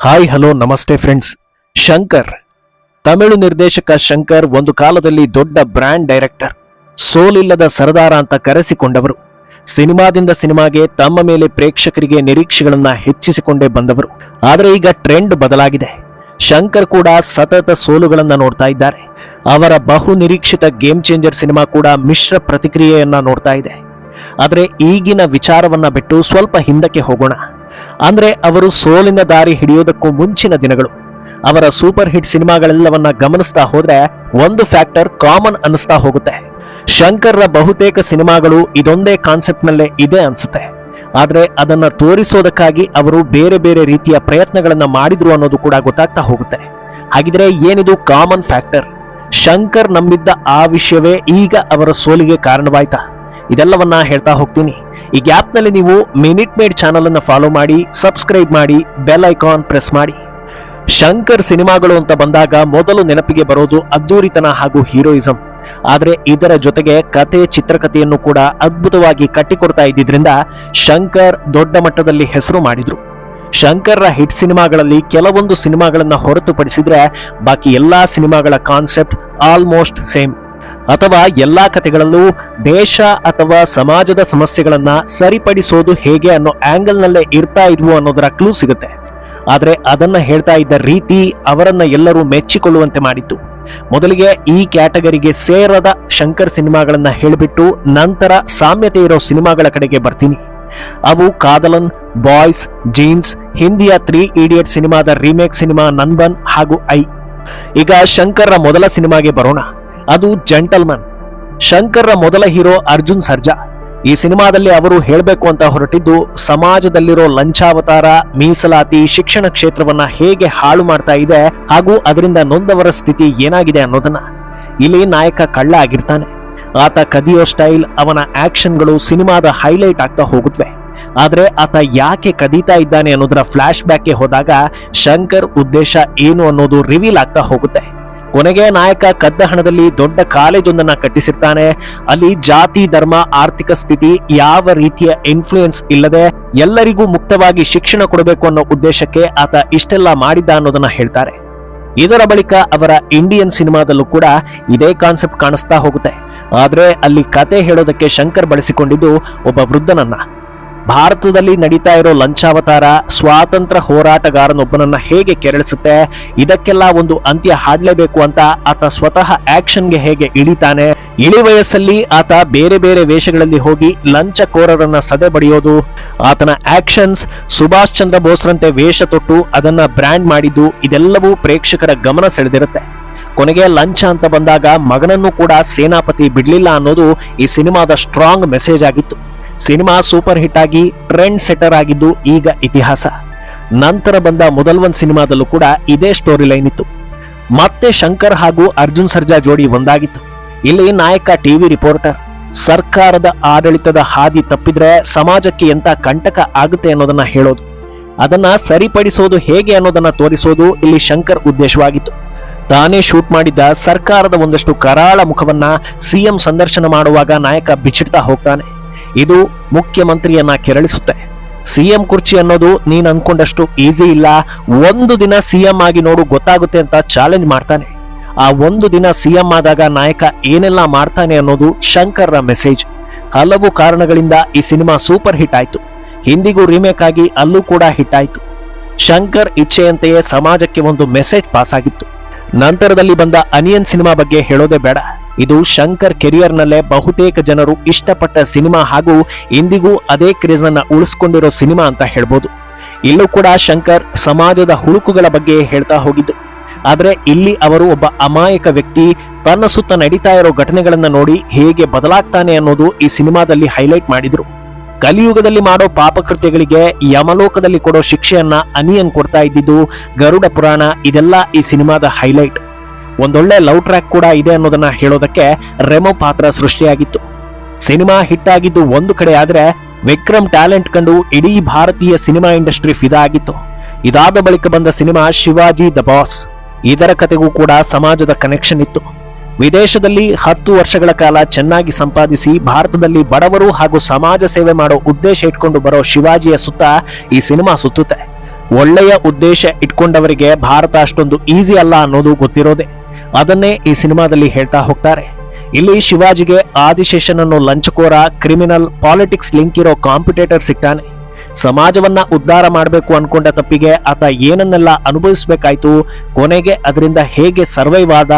Hi, hello, ನಮಸ್ತೆ friends Shankar. Tamil ನಿರ್ದೇಶಕ ಶಂಕರ್ ಒಂದು ಕಾಲದಲ್ಲಿ ದೊಡ್ಡ ಬ್ರ್ಯಾಂಡ್ ಡೈರೆಕ್ಟರ್ ಸೋಲಿಲ್ಲದ ಸರದಾರ ಅಂತ ಕರೆಸಿಕೊಂಡವರು. ಸಿನಿಮಾದಿಂದ ಸಿನಿಮಾಗೆ ತಮ್ಮ ಮೇಲೆ ಪ್ರೇಕ್ಷಕರಿಗೆ ನಿರೀಕ್ಷೆಗಳನ್ನ ಹೆಚ್ಚಿಸಿಕೊಂಡೇ ಬಂದವರು. ಆದರೆ ಈಗ ಟ್ರೆಂಡ್ ಬದಲಾಗಿದೆ. ಶಂಕರ್ ಕೂಡ ಸತತ ಸೋಲುಗಳನ್ನ ನೋಡ್ತಾ ಇದ್ದಾರೆ. ಅವರ ಬಹು ನಿರೀಕ್ಷಿತ ಗೇಮ್ ಚೇಂಜರ್ ಸಿನಿಮಾ ಕೂಡ ಮಿಶ್ರ ಪ್ರತಿಕ್ರಿಯೆಯನ್ನ ನೋಡ್ತಾ ಇದೆ. ಆದರೆ ಈಗಿನ ವಿಚಾರವನ್ನ ಬಿಟ್ಟು ಸ್ವಲ್ಪ ಹಿಂದಕ್ಕೆ ಹೋಗೋಣ. ಅಂದ್ರೆ ಅವರು ಸೋಲಿನ ದಾರಿ ಹಿಡಿಯೋದಕ್ಕೂ ಮುಂಚಿನ ದಿನಗಳು. ಅವರ ಸೂಪರ್ ಹಿಟ್ ಸಿನಿಮಾಗಳೆಲ್ಲವನ್ನ ಗಮನಿಸ್ತಾ ಹೋದ್ರೆ ಒಂದು ಫ್ಯಾಕ್ಟರ್ ಕಾಮನ್ ಅನಿಸ್ತಾ ಹೋಗುತ್ತೆ. ಶಂಕರ್ರ ಬಹುತೇಕ ಸಿನಿಮಾಗಳು ಇದೊಂದೇ ಕಾನ್ಸೆಪ್ಟ್ ನಲ್ಲೇ ಇದೆ ಅನ್ಸುತ್ತೆ. ಆದರೆ ಅದನ್ನ ತೋರಿಸೋದಕ್ಕಾಗಿ ಅವರು ಬೇರೆ ಬೇರೆ ರೀತಿಯ ಪ್ರಯತ್ನಗಳನ್ನ ಮಾಡಿದ್ರು ಅನ್ನೋದು ಕೂಡ ಗೊತ್ತಾಗ್ತಾ ಹೋಗುತ್ತೆ. ಹಾಗಿದ್ರೆ ಏನಿದು ಕಾಮನ್ ಫ್ಯಾಕ್ಟರ್? ಶಂಕರ್ ನಂಬಿದ್ದ ಆ ವಿಷಯವೇ ಈಗ ಅವರ ಸೋಲಿಗೆ ಕಾರಣವಾಯ್ತಾ? ಇದೆಲ್ಲವನ್ನ ಹೇಳ್ತಾ ಹೋಗ್ತೀನಿ. ಈ ಗ್ಯಾಪ್ನಲ್ಲಿ ನೀವು ಮಿನಿಟ್ ಮೇಡ್ ಚಾನಲ್ ಅನ್ನು ಫಾಲೋ ಮಾಡಿ, ಸಬ್ಸ್ಕ್ರೈಬ್ ಮಾಡಿ, ಬೆಲ್ ಐಕಾನ್ ಪ್ರೆಸ್ ಮಾಡಿ. ಶಂಕರ್ ಸಿನಿಮಾಗಳು ಅಂತ ಬಂದಾಗ ಮೊದಲು ನೆನಪಿಗೆ ಬರೋದು ಅದ್ದೂರಿತನ ಹಾಗೂ ಹೀರೋಯಿಸಂ. ಆದರೆ ಇದರ ಜೊತೆಗೆ ಕತೆ ಚಿತ್ರಕಥೆಯನ್ನು ಕೂಡ ಅದ್ಭುತವಾಗಿ ಕಟ್ಟಿಕೊಡ್ತಾ ಇದ್ದಿದ್ರಿಂದ ಶಂಕರ್ ದೊಡ್ಡ ಮಟ್ಟದಲ್ಲಿ ಹೆಸರು ಮಾಡಿದ್ರು. ಶಂಕರ್ರ ಹಿಟ್ ಸಿನಿಮಾಗಳಲ್ಲಿ ಕೆಲವೊಂದು ಸಿನಿಮಾಗಳನ್ನು ಹೊರತುಪಡಿಸಿದ್ರೆ ಬಾಕಿ ಎಲ್ಲಾ ಸಿನಿಮಾಗಳ ಕಾನ್ಸೆಪ್ಟ್ ಆಲ್ಮೋಸ್ಟ್ ಸೇಮ್. ಅಥವಾ ಎಲ್ಲಾ ಕಥೆಗಳಲ್ಲೂ ದೇಶ ಅಥವಾ ಸಮಾಜದ ಸಮಸ್ಯೆಗಳನ್ನ ಸರಿಪಡಿಸೋದು ಹೇಗೆ ಅನ್ನೋ ಆಂಗಲ್ ನಲ್ಲೇ ಇರ್ತಾ ಇದ್ವು ಅನ್ನೋದರ ಕ್ಲೂ ಸಿಗುತ್ತೆ. ಆದರೆ ಅದನ್ನ ಹೇಳ್ತಾ ಇದ್ದ ರೀತಿ ಅವರನ್ನ ಎಲ್ಲರೂ ಮೆಚ್ಚಿಕೊಳ್ಳುವಂತೆ ಮಾಡಿತ್ತು. ಮೊದಲಿಗೆ ಈ ಕ್ಯಾಟಗರಿಗೆ ಸೇರದ ಶಂಕರ್ ಸಿನಿಮಾಗಳನ್ನ ಹೇಳಿಬಿಟ್ಟು ನಂತರ ಸಾಮ್ಯತೆ ಇರೋ ಸಿನಿಮಾಗಳ ಕಡೆಗೆ ಬರ್ತೀನಿ. ಅವು ಕಾದಲನ್, ಬಾಯ್ಸ್, ಜೀನ್ಸ್ ಹಿಂದಿಯ ತ್ರೀ ಇಡಿಯಟ್ ಸಿನಿಮಾದ ರೀಮೇಕ್ ಸಿನಿಮಾ, ನನ್ಬನ್ ಹಾಗೂ ಐ. ಈಗ ಶಂಕರ್ರ ಮೊದಲ ಸಿನಿಮಾಗೆ ಬರೋಣ. ಅದು ಜೆಂಟಲ್ಮನ್ ಶಂಕರ್ರ ಮೊದಲ ಹೀರೋ ಅರ್ಜುನ್ ಸರ್ಜಾ. ಈ ಸಿನಿಮಾದಲ್ಲಿ ಅವರು ಹೇಳಬೇಕು ಅಂತ ಹೊರಟಿದ್ದು, ಸಮಾಜದಲ್ಲಿರೋ ಲಂಚಾವತಾರ, ಮೀಸಲಾತಿ, ಶಿಕ್ಷಣ ಕ್ಷೇತ್ರವನ್ನ ಹೇಗೆ ಹಾಳು ಮಾಡ್ತಾ ಇದೆ ಹಾಗೂ ಅದರಿಂದ ನೊಂದವರ ಸ್ಥಿತಿ ಏನಾಗಿದೆ ಅನ್ನೋದನ್ನ. ಇಲ್ಲಿ ನಾಯಕ ಕಳ್ಳ ಆಗಿರ್ತಾನೆ. ಆತ ಕದಿಯೋ ಸ್ಟೈಲ್, ಅವನ ಆಕ್ಷನ್ಗಳು ಸಿನಿಮಾದ ಹೈಲೈಟ್ ಆಗ್ತಾ ಹೋಗುತ್ತವೆ ಆದರೆ ಆತ ಯಾಕೆ ಕದೀತಾ ಇದ್ದಾನೆ ಅನ್ನೋದರ ಫ್ಲಾಶ್ ಬ್ಯಾಕ್ಗೆ ಹೋದಾಗ, ಶಂಕರ್ ಉದ್ದೇಶ ಏನು ಅನ್ನೋದು ರಿವೀಲ್ ಆಗ್ತಾ ಹೋಗುತ್ತೆ. ಕೊನೆಗೆ ನಾಯಕ ಕದ್ದ ಹಣದಲ್ಲಿ ದೊಡ್ಡ ಕಾಲೇಜೊಂದನ್ನ ಕಟ್ಟಿಸಿರ್ತಾನೆ. ಅಲ್ಲಿ ಜಾತಿ, ಧರ್ಮ, ಆರ್ಥಿಕ ಸ್ಥಿತಿ ಯಾವ ರೀತಿಯ ಇನ್ಫ್ಲೂಯೆನ್ಸ್ ಇಲ್ಲದೆ ಎಲ್ಲರಿಗೂ ಮುಕ್ತವಾಗಿ ಶಿಕ್ಷಣ ಕೊಡಬೇಕು ಅನ್ನೋ ಉದ್ದೇಶಕ್ಕೆ ಆತ ಇಷ್ಟೆಲ್ಲ ಮಾಡಿದ್ದ ಅನ್ನೋದನ್ನ ಹೇಳ್ತಾರೆ. ಇದರ ಬಳಿಕ ಅವರ ಇಂಡಿಯನ್ ಸಿನಿಮಾದಲ್ಲೂ ಕೂಡ ಇದೇ ಕಾನ್ಸೆಪ್ಟ್ ಕಾಣಿಸ್ತಾ ಹೋಗುತ್ತೆ. ಆದ್ರೆ ಅಲ್ಲಿ ಕತೆ ಹೇಳೋದಕ್ಕೆ ಶಂಕರ್ ಬಳಸಿಕೊಂಡಿದ್ದು ಒಬ್ಬ ವೃದ್ಧನನ್ನ. ಭಾರತದಲ್ಲಿ ನಡೀತಾ ಇರೋ ಲಂಚಾವತಾರ, ಸ್ವಾತಂತ್ರ್ಯ ಹೋರಾಟಗಾರನೊಬ್ಬನನ್ನ ಹೇಗೆ ಕೆರಳಿಸುತ್ತೆ, ಇದಕ್ಕೆಲ್ಲ ಒಂದು ಅಂತ್ಯ ಹಾಡ್ಲೇಬೇಕು ಅಂತ ಆತ ಸ್ವತಃ ಆಕ್ಷನ್ಗೆ ಹೇಗೆ ಇಳಿತಾನೆ, ಇಳಿ ವಯಸ್ಸಲ್ಲಿ ಆತ ಬೇರೆ ಬೇರೆ ವೇಷಗಳಲ್ಲಿ ಹೋಗಿ ಲಂಚಕೋರರನ್ನ ಸದೆ ಬಡಿಯೋದು, ಆತನ ಆಕ್ಷನ್ಸ್ ಸುಭಾಷ್ ಚಂದ್ರ ಬೋಸ್ರಂತೆ ವೇಷ ತೊಟ್ಟು ಅದನ್ನ ಬ್ರ್ಯಾಂಡ್ ಮಾಡಿದ್ದು ಇದೆಲ್ಲವೂ ಪ್ರೇಕ್ಷಕರ ಗಮನ ಸೆಳೆದಿರುತ್ತೆ. ಕೊನೆಗೆ ಲಂಚ ಅಂತ ಬಂದಾಗ ಮಗನನ್ನು ಕೂಡ ಸೇನಾಪತಿ ಬಿಡಲಿಲ್ಲ ಅನ್ನೋದು ಈ ಸಿನಿಮಾದ ಸ್ಟ್ರಾಂಗ್ ಮೆಸೇಜ್ ಆಗಿತ್ತು. ಸಿನಿಮಾ ಸೂಪರ್ ಹಿಟ್ ಆಗಿ ಟ್ರೆಂಡ್ ಸೆಟರ್ ಆಗಿದ್ದು ಈಗ ಇತಿಹಾಸ. ನಂತರ ಬಂದ ಮೊದಲ್ವನ್ ಸಿನಿಮಾದಲ್ಲೂ ಕೂಡ ಇದೇ ಸ್ಟೋರಿ ಲೈನ್ ಇತ್ತು. ಮತ್ತೆ ಶಂಕರ್ ಹಾಗೂ ಅರ್ಜುನ್ ಸರ್ಜಾ ಜೋಡಿ ಒಂದಾಗಿತ್ತು. ಇಲ್ಲಿ ನಾಯಕ ಟಿವಿ ರಿಪೋರ್ಟರ್ ಸರ್ಕಾರದ ಆಡಳಿತದ ಹಾದಿ ತಪ್ಪಿದ್ರೆ ಸಮಾಜಕ್ಕೆ ಎಂತ ಕಂಟಕ ಆಗುತ್ತೆ ಅನ್ನೋದನ್ನ ಹೇಳೋದು. ಅದನ್ನ ಸರಿಪಡಿಸೋದು ಹೇಗೆ ಅನ್ನೋದನ್ನ ತೋರಿಸೋದು ಇಲ್ಲಿ ಶಂಕರ್ ಉದ್ದೇಶವಾಗಿತ್ತು. ತಾನೇ ಶೂಟ್ ಮಾಡಿದ್ದ ಸರ್ಕಾರದ ಒಂದಷ್ಟು ಕರಾಳ ಮುಖವನ್ನ ಸಿಎಂ ಸಂದರ್ಶನ ಮಾಡುವಾಗ ನಾಯಕ ಬಿಚ್ಚಿಡ್ತಾ ಹೋಗ್ತಾನೆ. ಇದು ಮುಖ್ಯಮಂತ್ರಿಯನ್ನ ಕೆರಳಿಸುತ್ತೆ. ಸಿಎಂ ಕುರ್ಚಿ ಅನ್ನೋದು ನೀನ್ ಅನ್ಕೊಂಡಷ್ಟು ಈಸಿ ಇಲ್ಲ. ಒಂದು ದಿನ ಸಿಎಂ ಆಗಿ ನೋಡು ಗೊತ್ತಾಗುತ್ತೆ ಅಂತ ಚಾಲೆಂಜ್ ಮಾಡ್ತಾನೆ. ಆ ಒಂದು ದಿನ ಸಿಎಂ ಆದಾಗ ನಾಯಕ ಏನೆಲ್ಲ ಮಾಡ್ತಾನೆ ಅನ್ನೋದು ಶಂಕರ್ರ ಮೆಸೇಜ್ ಹಲವು ಕಾರಣಗಳಿಂದ ಈ ಸಿನಿಮಾ ಸೂಪರ್ ಹಿಟ್ ಆಯ್ತು. ಹಿಂದಿಗೂ ರೀಮೇಕ್ ಆಗಿ ಅಲ್ಲೂ ಕೂಡ ಹಿಟ್ ಆಯ್ತು. ಶಂಕರ್ ಇಚ್ಛೆಯಂತೆಯೇ ಸಮಾಜಕ್ಕೆ ಒಂದು ಮೆಸೇಜ್ ಪಾಸ್ ಆಗಿತ್ತು. ನಂತರದಲ್ಲಿ ಬಂದ ಅನಿಯನ್ ಸಿನಿಮಾ ಬಗ್ಗೆ ಹೇಳೋದೇ ಬೇಡ. ಇದು ಶಂಕರ್ ಕೆರಿಯರ್ನಲ್ಲೇ ಬಹುತೇಕ ಜನರು ಇಷ್ಟಪಟ್ಟ ಸಿನಿಮಾ ಹಾಗೂ ಇಂದಿಗೂ ಅದೇ ಕ್ರೇಜ್ ಅನ್ನ ಉಳಿಸ್ಕೊಂಡಿರೋ ಸಿನಿಮಾ ಅಂತ ಹೇಳ್ಬೋದು. ಇಲ್ಲೂ ಕೂಡ ಶಂಕರ್ ಸಮಾಜದ ಹುಳುಕುಗಳ ಬಗ್ಗೆ ಹೇಳ್ತಾ ಹೋಗಿದ್ದು. ಆದ್ರೆ ಇಲ್ಲಿ ಅವರು ಒಬ್ಬ ಅಮಾಯಕ ವ್ಯಕ್ತಿ, ತನ್ನ ಸುತ್ತ ನಡೀತಾ ಇರೋ ಘಟನೆಗಳನ್ನ ನೋಡಿ ಹೇಗೆ ಬದಲಾಗ್ತಾನೆ ಅನ್ನೋದು ಈ ಸಿನಿಮಾದಲ್ಲಿ ಹೈಲೈಟ್ ಮಾಡಿದ್ರು. ಕಲಿಯುಗದಲ್ಲಿ ಮಾಡೋ ಪಾಪಕೃತ್ಯಗಳಿಗೆ ಯಮಲೋಕದಲ್ಲಿ ಕೊಡೋ ಶಿಕ್ಷೆಯನ್ನ ಅನಿಯನ್ ಕೊಡ್ತಾ ಇದ್ದಿದ್ದು ಗರುಡ ಪುರಾಣ, ಇದೆಲ್ಲ ಈ ಸಿನಿಮಾದ ಹೈಲೈಟ್. ಒಂದೊಳ್ಳೆ ಲವ್ ಟ್ರ್ಯಾಕ್ ಕೂಡ ಇದೆ ಅನ್ನೋದನ್ನ ಹೇಳೋದಕ್ಕೆ ರೆಮೋ ಪಾತ್ರ ಸೃಷ್ಟಿಯಾಗಿತ್ತು. ಸಿನಿಮಾ ಹಿಟ್ ಆಗಿದ್ದು ಒಂದು ಕಡೆ ಆದ್ರೆ ವಿಕ್ರಮ್ ಟ್ಯಾಲೆಂಟ್ ಕಂಡು ಇಡೀ ಭಾರತೀಯ ಸಿನಿಮಾ ಇಂಡಸ್ಟ್ರಿ ಫಿದಾ ಆಗಿತ್ತು. ಇದಾದ ಬಳಿಕ ಬಂದ ಸಿನಿಮಾ ಶಿವಾಜಿ ದ ಬಾಸ್. ಇದರ ಕತೆಗೂ ಕೂಡ ಸಮಾಜದ ಕನೆಕ್ಷನ್ ಇತ್ತು. ವಿದೇಶದಲ್ಲಿ ಹತ್ತು ವರ್ಷಗಳ ಕಾಲ ಚೆನ್ನಾಗಿ ಸಂಪಾದಿಸಿ ಭಾರತದಲ್ಲಿ ಬಡವರು ಹಾಗೂ ಸಮಾಜ ಸೇವೆ ಮಾಡೋ ಉದ್ದೇಶ ಇಟ್ಕೊಂಡು ಬರೋ ಶಿವಾಜಿಯ ಸುತ್ತ ಈ ಸಿನಿಮಾ ಸುತ್ತುತ್ತೆ. ಒಳ್ಳೆಯ ಉದ್ದೇಶ ಇಟ್ಕೊಂಡವರಿಗೆ ಭಾರತ ಅಷ್ಟೊಂದು ಈಸಿ ಅಲ್ಲ ಅನ್ನೋದು ಗೊತ್ತಿರೋದೆ. ಅದನ್ನೇ ಈ ಸಿನಿಮಾದಲ್ಲಿ ಹೇಳ್ತಾ ಹೋಗ್ತಾರೆ. ಇಲ್ಲಿ ಶಿವಾಜಿಗೆ ಆದಿಶೇಷನನ್ನು ಲಂಚಕೋರ, ಕ್ರಿಮಿನಲ್, ಪಾಲಿಟಿಕ್ಸ್ ಲಿಂಕ್ ಇರೋ ಕಾಂಪಿಟೇಟರ್ ಸಿಗ್ತಾನೆ. ಸಮಾಜವನ್ನ ಉದ್ಧಾರ ಮಾಡಬೇಕು ಅನ್ಕೊಂಡ ತಪ್ಪಿಗೆ ಆತ ಏನನ್ನೆಲ್ಲ ಅನುಭವಿಸ್ಬೇಕಾಯ್ತು, ಕೊನೆಗೆ ಅದರಿಂದ ಹೇಗೆ ಸರ್ವೈವ್ ಆದ,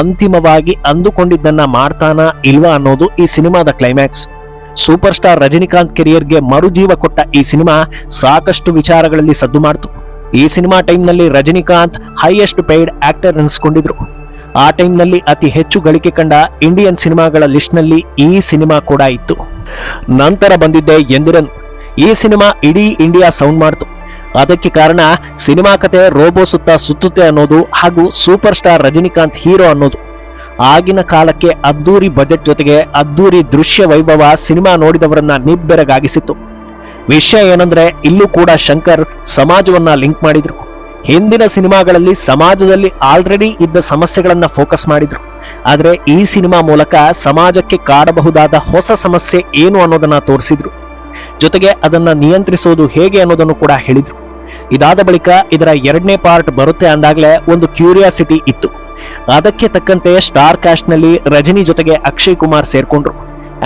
ಅಂತಿಮವಾಗಿ ಅಂದುಕೊಂಡಿದ್ದನ್ನ ಮಾಡ್ತಾನ ಇಲ್ವಾ ಅನ್ನೋದು ಈ ಸಿನಿಮಾದ ಕ್ಲೈಮ್ಯಾಕ್ಸ್ ಸೂಪರ್ ಸ್ಟಾರ್ ರಜನಿಕಾಂತ್ ಕೆರಿಯರ್ಗೆ ಮರುಜೀವ ಕೊಟ್ಟ ಈ ಸಿನಿಮಾ ಸಾಕಷ್ಟು ವಿಚಾರಗಳಲ್ಲಿ ಸದ್ದು ಮಾಡ್ತು. ಈ ಸಿನಿಮಾ ಟೈಮ್ನಲ್ಲಿ ರಜನಿಕಾಂತ್ ಹೈಯೆಸ್ಟ್ ಪೇಯ್ಡ್ ಆಕ್ಟರ್ ಅನಿಸ್ಕೊಂಡಿದ್ರು ಆ ಟೈಮ್ನಲ್ಲಿ ಅತಿ ಹೆಚ್ಚು ಗಳಿಕೆ ಕಂಡ ಇಂಡಿಯನ್ ಸಿನಿಮಾಗಳ ಲಿಸ್ಟ್ನಲ್ಲಿ ಈ ಸಿನಿಮಾ ಕೂಡ ಇತ್ತು. ನಂತರ ಬಂದಿದ್ದೆ ಎಂದಿರನ್. ಈ ಸಿನಿಮಾ ಇಡೀ ಇಂಡಿಯಾ ಸೌಂಡ್ ಮಾಡ್ತು. ಅದಕ್ಕೆ ಕಾರಣ ಸಿನಿಮಾ ಕತೆ ರೋಬೋ ಸುತ್ತ ಸುತ್ತುತ್ತೆ ಅನ್ನೋದು ಹಾಗೂ ಸೂಪರ್ ಸ್ಟಾರ್ ರಜನಿಕಾಂತ್ ಹೀರೋ ಅನ್ನೋದು. ಆಗಿನ ಕಾಲಕ್ಕೆ ಅದ್ದೂರಿ ಬಜೆಟ್ ಜೊತೆಗೆ ಅದ್ದೂರಿ ದೃಶ್ಯ ವೈಭವ ಸಿನಿಮಾ ನೋಡಿದವರನ್ನ ನಿಬ್ಬೆರಗಾಗಿಸಿತ್ತು. ವಿಷಯ ಏನಂದ್ರೆ ಇಲ್ಲೂ ಕೂಡ ಶಂಕರ್ ಸಮಾಜವನ್ನ ಲಿಂಕ್ ಮಾಡಿದ್ರು. ಹಿಂದಿನ ಸಿನಿಮಾಗಳಲ್ಲಿ ಸಮಾಜದಲ್ಲಿ ಆಲ್ರೆಡಿ ಇದ್ದ ಸಮಸ್ಯೆಗಳನ್ನ ಫೋಕಸ್ ಮಾಡಿದ್ರು. ಆದರೆ ಈ ಸಿನಿಮಾ ಮೂಲಕ ಸಮಾಜಕ್ಕೆ ಕಾಡಬಹುದಾದ ಹೊಸ ಸಮಸ್ಯೆ ಏನು ಅನ್ನೋದನ್ನ ತೋರಿಸಿದ್ರು. ಜೊತೆಗೆ ಅದನ್ನ ನಿಯಂತ್ರಿಸೋದು ಹೇಗೆ ಅನ್ನೋದನ್ನು ಕೂಡ ಹೇಳಿದ್ರು. ಇದಾದ ಬಳಿಕ ಇದರ ಎರಡನೇ ಪಾರ್ಟ್ ಬರುತ್ತೆ ಅಂದಾಗಲೇ ಒಂದು ಕ್ಯೂರಿಯಾಸಿಟಿ ಇತ್ತು. ಅದಕ್ಕೆ ತಕ್ಕಂತೆ ಸ್ಟಾರ್ ಕ್ಯಾಸ್ಟ್ನಲ್ಲಿ ರಜನಿ ಜೊತೆಗೆ ಅಕ್ಷಯ್ ಕುಮಾರ್ ಸೇರ್ಕೊಂಡ್ರು.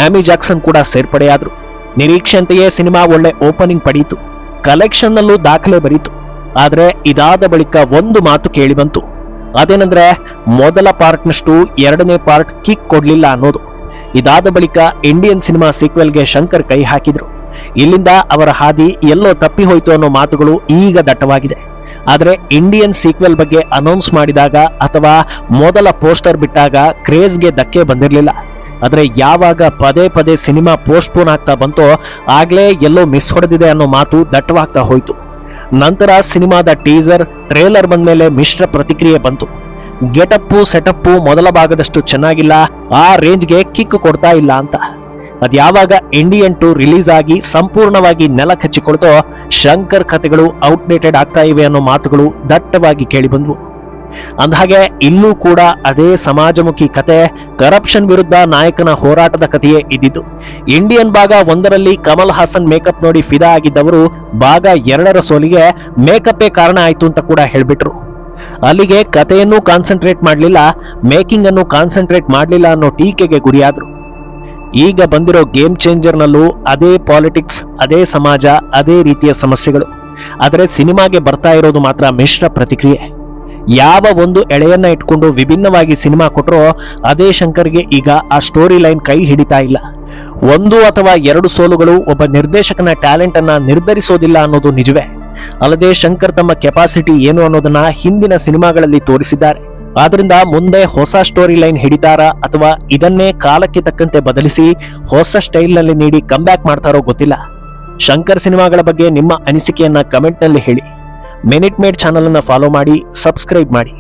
ಆಮಿ ಜಾಕ್ಸನ್ ಕೂಡ ಸೇರ್ಪಡೆಯಾದ್ರು. ನಿರೀಕ್ಷೆಯಂತೆಯೇ ಸಿನಿಮಾ ಒಳ್ಳೆ ಓಪನಿಂಗ್ ಪಡೆಯಿತು ಕಲೆಕ್ಷನ್ ನಲ್ಲೂ ದಾಖಲೆ ಬರೀತು. ಆದ್ರೆ ಇದಾದ ಬಳಿಕ ಒಂದು ಮಾತು ಕೇಳಿ ಬಂತು. ಅದೇನಂದ್ರೆ, ಮೊದಲ ಪಾರ್ಟ್ನಷ್ಟು ಎರಡನೇ ಪಾರ್ಟ್ ಕಿಕ್ ಕೊಡ್ಲಿಲ್ಲ ಅನ್ನೋದು. ಇದಾದ ಬಳಿಕ ಇಂಡಿಯನ್ ಸಿನಿಮಾ ಸೀಕ್ವೆಲ್ಗೆ ಶಂಕರ್ ಕೈ ಹಾಕಿದ್ರು. ಇಲ್ಲಿಂದ ಅವರ ಹಾದಿ ಎಲ್ಲೋ ತಪ್ಪಿ ಹೋಯ್ತು ಅನ್ನೋ ಮಾತುಗಳು ಈಗ ದಟ್ಟವಾಗಿದೆ. ಆದರೆ ಇಂಡಿಯನ್ ಸೀಕ್ವೆಲ್ ಬಗ್ಗೆ ಅನೌನ್ಸ್ ಮಾಡಿದಾಗ ಅಥವಾ ಮೊದಲ ಪೋಸ್ಟರ್ ಬಿಟ್ಟಾಗ ಕ್ರೇಜ್ಗೆ ಧಕ್ಕೆ ಬಂದಿರಲಿಲ್ಲ. ಆದರೆ ಯಾವಾಗ ಪದೇ ಪದೇ ಸಿನಿಮಾ ಪೋಸ್ಟ್ಪೋನ್ ಆಗ್ತಾ ಬಂತೋ ಆಗ್ಲೇ ಎಲ್ಲೋ ಮಿಸ್ ಹೊಡೆದಿದೆ ಅನ್ನೋ ಮಾತು ದಟ್ಟವಾಗ್ತಾ ಹೋಯ್ತು. ನಂತರ ಸಿನಿಮಾದ ಟೀಸರ್, ಟ್ರೇಲರ್ ಬಂದ್ಮೇಲೆ ಮಿಶ್ರ ಪ್ರತಿಕ್ರಿಯೆ ಬಂತು. ಗೆಟಪ್ಪು, ಸೆಟಪ್ಪು ಮೊದಲ ಭಾಗದಷ್ಟು ಚೆನ್ನಾಗಿಲ್ಲ, ಆ ರೇಂಜ್ಗೆ ಕಿಕ್ ಕೊಡ್ತಾ ಇಲ್ಲ ಅಂತ. ಅದ್ಯಾವಾಗ ಇಂಡಿಯನ್ ಟು ರಿಲೀಸ್ ಆಗಿ ಸಂಪೂರ್ಣವಾಗಿ ನೆಲ ಕಚ್ಚಿಕೊಳ್ತೋ ಶಂಕರ್ ಕಥೆಗಳು ಔಟ್ಡೇಟೆಡ್ ಆಗ್ತಾ ಇವೆ ಅನ್ನೋ ಮಾತುಗಳು ದಟ್ಟವಾಗಿ ಕೇಳಿಬಂದ್ವು ಅಂದಹಾಗೆ ಇಲ್ಲೂ ಕೂಡ ಅದೇ ಸಮಾಜಮುಖಿ ಕತೆ ಕರಪ್ಷನ್ ವಿರುದ್ಧ ನಾಯಕನ ಹೋರಾಟದ ಕಥೆಯೇ ಇದ್ದಿದ್ದು. ಇಂಡಿಯನ್ ಭಾಗ ಒಂದರಲ್ಲಿ ಕಮಲ್ ಹಾಸನ್ ಮೇಕಪ್ ನೋಡಿ ಫಿದಾ ಆಗಿದ್ದವರು ಭಾಗ ಎರಡರ ಸೋಲಿಗೆ ಮೇಕಪ್ಪೇ ಕಾರಣ ಆಯ್ತು ಅಂತ ಕೂಡ ಹೇಳ್ಬಿಟ್ರು. ಅಲ್ಲಿಗೆ ಕಥೆಯನ್ನು ಕಾನ್ಸಂಟ್ರೇಟ್ ಮಾಡಲಿಲ್ಲ ಮೇಕಿಂಗ್ ಅನ್ನು ಕಾನ್ಸಂಟ್ರೇಟ್ ಮಾಡಲಿಲ್ಲ ಅನ್ನೋ ಟೀಕೆಗೆ ಗುರಿಯಾದ್ರು. ಈಗ ಬಂದಿರೋ ಗೇಮ್ ಚೇಂಜರ್ನಲ್ಲೂ ಅದೇ ಪಾಲಿಟಿಕ್ಸ್ ಅದೇ ಸಮಾಜ, ಅದೇ ರೀತಿಯ ಸಮಸ್ಯೆಗಳು. ಆದರೆ ಸಿನಿಮಾಗೆ ಬರ್ತಾ ಇರೋದು ಮಾತ್ರ ಮಿಶ್ರ ಪ್ರತಿಕ್ರಿಯೆ. ಯಾವ ಒಂದು ಎಳೆಯನ್ನ ಇಟ್ಕೊಂಡು ವಿಭಿನ್ನವಾಗಿ ಸಿನಿಮಾ ಕೊಟ್ಟರೋ ಅದೇ ಶಂಕರ್ಗೆ ಈಗ ಆ ಸ್ಟೋರಿ ಲೈನ್ ಕೈ ಹಿಡಿತಾ ಇಲ್ಲ. ಒಂದು ಅಥವಾ ಎರಡು ಸೋಲುಗಳು ಒಬ್ಬ ನಿರ್ದೇಶಕನ ಟ್ಯಾಲೆಂಟ್ ಅನ್ನ ನಿರ್ಧರಿಸೋದಿಲ್ಲ ಅನ್ನೋದು ನಿಜವೇ. ಅಲ್ಲದೆ ಶಂಕರ್ ತಮ್ಮ ಕೆಪಾಸಿಟಿ ಏನು ಅನ್ನೋದನ್ನ ಹಿಂದಿನ ಸಿನಿಮಾಗಳಲ್ಲಿ ತೋರಿಸಿದ್ದಾರೆ. ಆದ್ರಿಂದ ಮುಂದೆ ಹೊಸ ಸ್ಟೋರಿ ಲೈನ್ ಹಿಡಿತಾರಾ ಅಥವಾ ಇದನ್ನೇ ಕಾಲಕ್ಕೆ ತಕ್ಕಂತೆ ಬದಲಿಸಿ ಹೊಸ ಸ್ಟೈಲ್ನಲ್ಲಿ ನೀಡಿ ಬ್ಯಾಕ್ ಮಾಡ್ತಾರೋ ಗೊತ್ತಿಲ್ಲ. ಶಂಕರ್ ಸಿನಿಮಾಗಳ ಬಗ್ಗೆ ನಿಮ್ಮ ಅನಿಸಿಕೆಯನ್ನ ಕಮೆಂಟ್ನಲ್ಲಿ ಹೇಳಿ. ಮಿನಿಟ್ ಮೇಡ್ ಚಾನಲ್ ಅನ್ನ ಫಾಲೋ ಮಾಡಿ ಸಬ್ಸ್ಕ್ರೈಬ್ ಮಾಡಿ.